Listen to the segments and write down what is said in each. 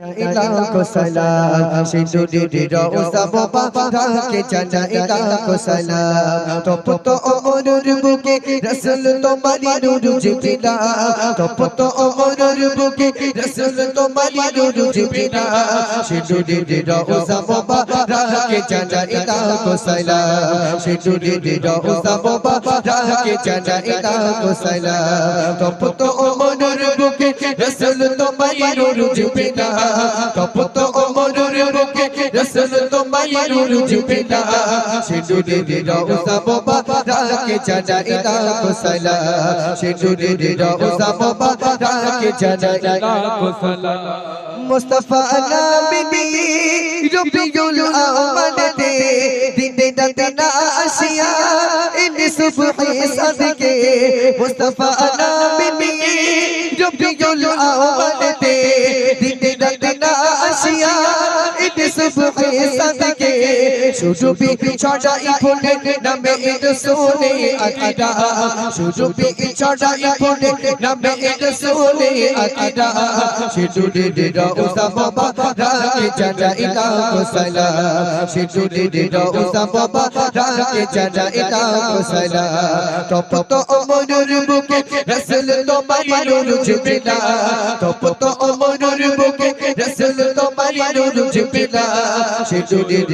ইলাকো সালাম সিন্ধুরি রওজা মোবারকে জানা ইলাকো সালাম তপত অমরুর বুকে রাসূল তোমারি নূর জিবিলা তপত অমরুর বুকে রাসূল তোমারি নূর জিবিলা সিন্ধুরি রওজা মোবারকে জানা ইলাকো সালাম সিন্ধুরি রওজা মোবারকে জানা ইলাকো সালাম তপত অমরুর বুকে রাসূল তোমারি নূর জিবিলা কপত অমরুর বুকে। রসুল তোমায় নূর জুবিলা সিঁদুরে রওজা বাবা রাকে জানা ইলা কো সালাম সিঁদুরে রওজা বাবা রাকে জানা ইলা কো মুস্তাফা নাবি রবিউল দে দিনে রাতে না আসিয়া ইন সুবহি সাদকে। মুস্তাফা নাবি جو بھی جو لعاو بڑھتے دن دن دن آسیا সাদকে শুধু বি ছড়াই ফুলে নামে ইদ সোনে আকিদা শুধু বি ছড়াই ফুলে নামে ইদ সোনে আকিদা সিঁদুরে রওজা বাবা রাকে জানা ইলা কো সালাম সিঁদুরে রওজা বাবা রাকে জানা ইলা কো সালাম তপত অমরুর বুকে রাসূল তোমারি নূর জিবিলা তপত অমরুর বুকে রাসূল তোমারি নূর জিবিলা সিঁদুরে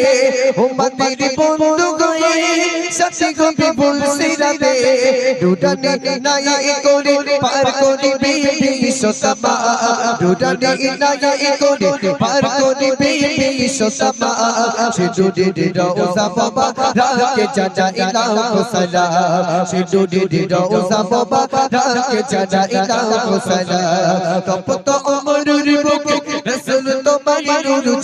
দুনিয়াতে বন্ধু গয়ে সাথে কবি ফুল সিরাতে দুটানে নাই করে পার করিবে বিশ্বসমা দুটানে নাই করে পার করিবে বিশ্বসমা সে যদি রওজা বাবা রাকে জানা ইলা কো সালাম সিঁদুরি রওজা বাবা রাকে জানা ইলা কো সালাম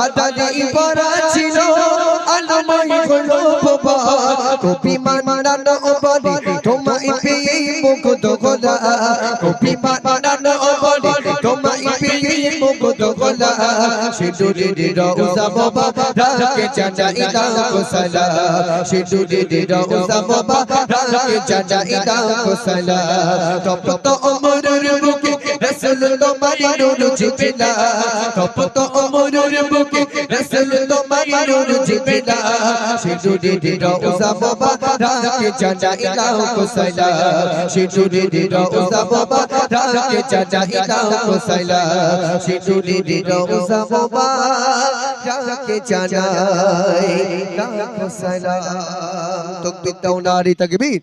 আদাদি পরা ছিল আদবই হলো ভোপাল কপি মানানো বলি তোমায় পেয়ে মুখ দোগলা কপি মানানো বলি তোমায় পেয়ে মুখ দোগলা সিঁদুরে রওজা বাবা রাকে জানা ইলা কো সালাম সিঁদুরে রওজা বাবা রাকে জানা ইলা কো সালাম তপত অমরুর বুকে রাসূল তোমারি নূর তপত অমরুর বুকে রাসূল তোমারি নূর জিবিলা সিঁদুরে রওজা বাবা রাকে জানা ইলা কো সালাম সিঁদুরে রওজা বাবা রাকে জানা ইলা কো সালাম সিঁদুরে রওজা বাবা রাকে জানাই লাখো সালাম তকবীর দাও নারী তাকবীর